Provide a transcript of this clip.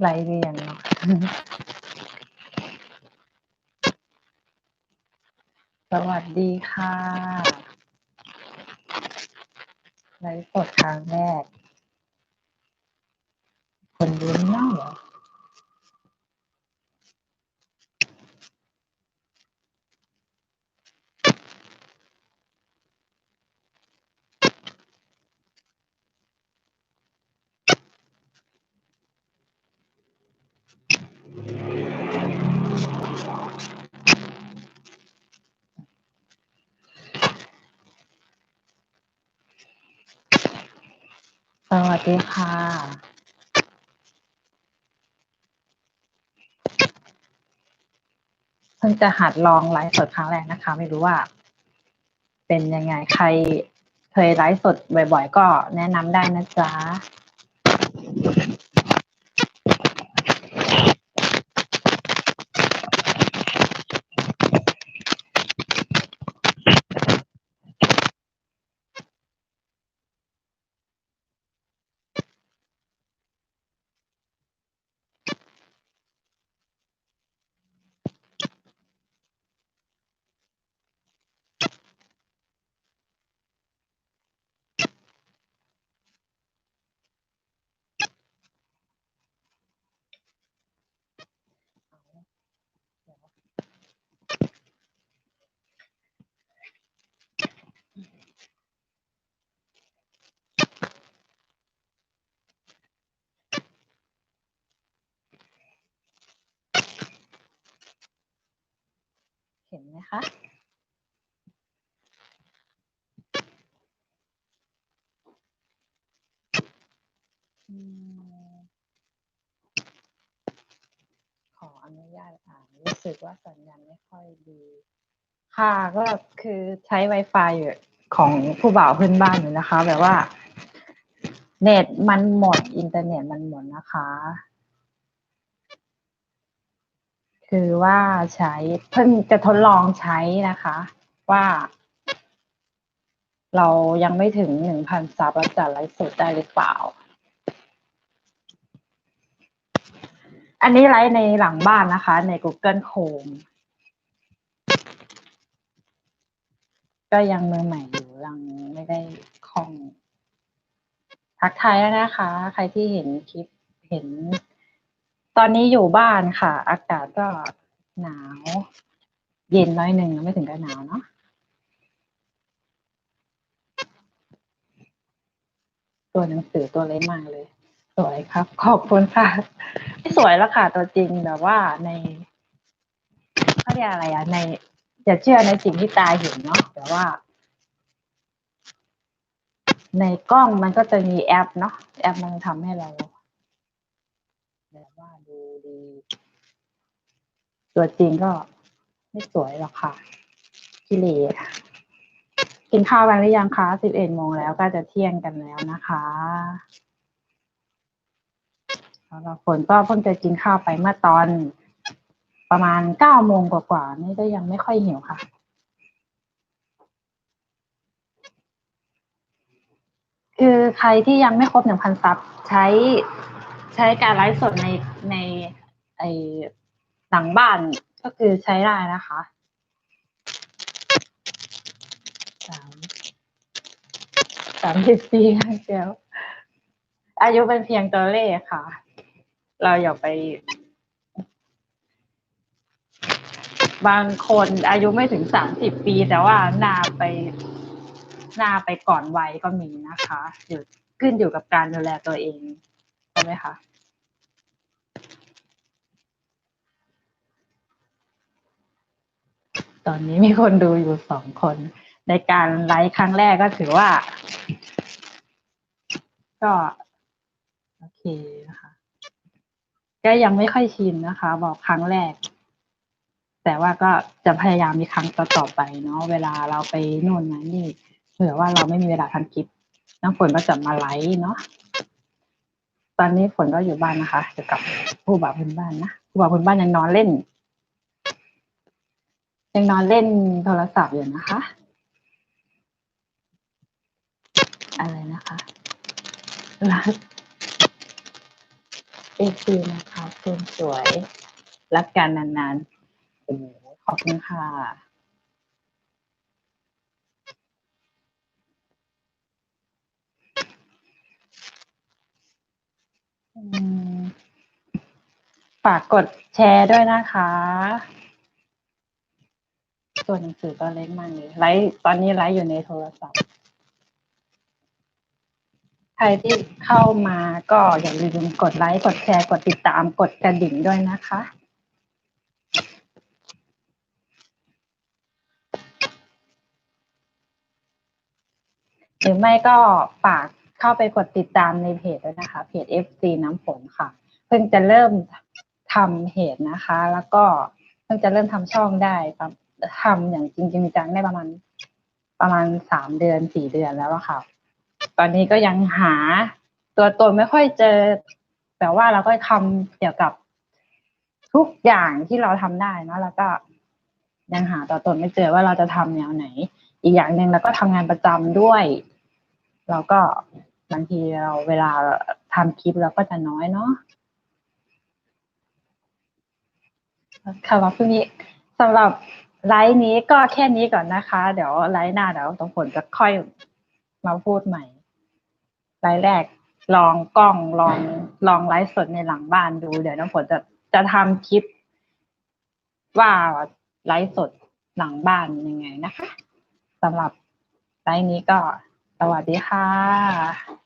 ไล่เรียนเนาะสวัสดีค่ะไลฟ์สดครั้งแรก คนดูไม่น่าเหรอ สวัสดีค่ะ เพิ่งจะหัดลองไลฟ์สดครั้งแรกนะคะ ไม่รู้ว่า เป็นยังไงใครเคยไลฟ์สดบ่อยๆ ก็แนะนำได้นะจ๊ะ เห็ นไหมคะขออนุญาตอ่านรู้สึกว่าสัญญาณไม่ค่อยดี ค่ะก็คือใช้ Wi-Fi อยู่ของผู้บ่าวเพื่อนบ้านอยู่นะคะ แบบว่า เน็ตมันหมดอินเทอร์เน็ตมันหมดนะคะ คือว่าใช้เพิ่งจะทดลองใช้นะคะ ว่า เรายังไม่ถึงหนึ่งพันซับแล้วจะไลฟ์สดได้หรือเปล่า อันนี้ไลฟ์ในหลังบ้านนะคะ ใน Google Chrome ก็ยังมือใหม่อยู่ยังไม่ได้คล่อง ทักทายแล้วนะคะ ใครที่เห็นคลิปเห็น ตอนนี้อยู่บ้านค่ะ อากาศก็หนาว เย็นน้อยหนึ่งไม่ถึงกับหนาวเนาะตัวหนังสือตัวเล็กมากเลย สวยครับ ขอบคุณค่ะไม่สวยแล้วค่ะ ตัวจริงแบบว่าในเขาเรียกอะไรอะในอย่าเชื่อในสิ่งที่ตาเห็นเนาะแต่ว่า ในกล้องมันก็จะมีแอปเนาะแอปมันทำให้เรา ตัวจริงก็ไม่สวยหรอกค่ะกิเลสกินข้าวกันหรือยังคะสิบเอ็ดโมงแล้วก็จะเที่ยงกันแล้วนะคะสำหรับฝนก็เพิ่งจะกินข้าวไปเมื่อตอนประมาณเก้าโมงกว่าๆนี่ก็ยังไม่ค่อยหิวค่ะคือใครที่ยังไม่ครบหนึ่งพันซับใช้ใช้การไลฟ์สดในใน ไอหลังบ้านก็คือใช้ได้นะคะสามสามสิบปีเดียวอายุเป็นเพียงตัวเลขค่ะ เราอย่าไป บางคนอายุไม่ถึงสามสิบปี แต่ว่าหน้าไปหน้าไปก่อนวัยก็มีนะคะอยู่ขึ้นอยู่กับการดูแลตัวเองใช่ไหมคะ ตอนนี้มีคนดูอยู่สองคน ในการไลฟ์ครั้งแรกก็ถือว่า ก็โอเคนะคะก็ยังไม่ค่อยชินนะคะ บอกครั้งแรก แต่ว่าก็จะพยายามมีครั้งต่อๆไปเนาะเวลาเราไปนู่นนะนี่เผื่อว่าเราไม่มีเวลาทำคลิปน้ำฝนก็จะมาไลฟ์เนาะตอนนี้ฝนก็อยู่บ้านนะคะอยู่กับผู้บ่าวพื้นบ้านนะผู้บ่าวพื้นบ้านยังนอนเล่น ยังนอนเล่นโทรศัพท์อยู่นะคะ อะไรนะคะรักเอซีนะคะคุณสวย รักกันนานๆโอ้ขอบคุณค่ะ ฝากกดแชร์ด้วยนะคะ ตัวหนังสือตัวเล็กมากเลยไลฟ์ตอนนี้ไลฟ์อยู่ในโทรศัพท์ ใครที่เข้ามาก็อย่าลืมกดไลค์กดแชร์กดติดตามกดกระดิ่งด้วยนะคะหรือไม่ก็ฝากเข้าไปกดติดตามในเพจด้วยนะคะ เพจ FC น้ำฝนค่ะ เพิ่งจะเริ่มทำเพจนะคะ แล้วก็เพิ่งจะเริ่มทำช่องได้ครับ ทำอย่างจริงจริงจังได้ประมาณ ประมาณสามเดือนสี่เดือนแล้วอะค่ะ ตอนนี้ก็ยังหาตัวตนไม่ค่อยเจอ แต่ว่าเราก็ทำเกี่ยวกับทุกอย่างที่เราทำได้นะแล้วก็ยังหาตัวตนไม่เจอว่าเราจะทำแนวไหน อีกอย่างหนึ่งเราก็ทำงานประจำด้วย เราก็บางทีเราเวลาทำคลิปเราก็จะน้อยเนาะค่ะว่าพรุ่งนี้สำหรับ ไลฟ์นี้ก็แค่นี้ก่อนนะคะ เดี๋ยวไลฟ์หน้าเดี๋ยวตรงผลจะค่อยมาพูดใหม่ไลฟ์แรกลองกล้องลองลองไลฟ์สดในหลังบ้านดู เดี๋ยวน้ำฝนจะจะทำคลิป ว่าไลฟ์สดหลังบ้านยังไงนะคะสำหรับไลฟ์นี้ก็สวัสดีค่ะ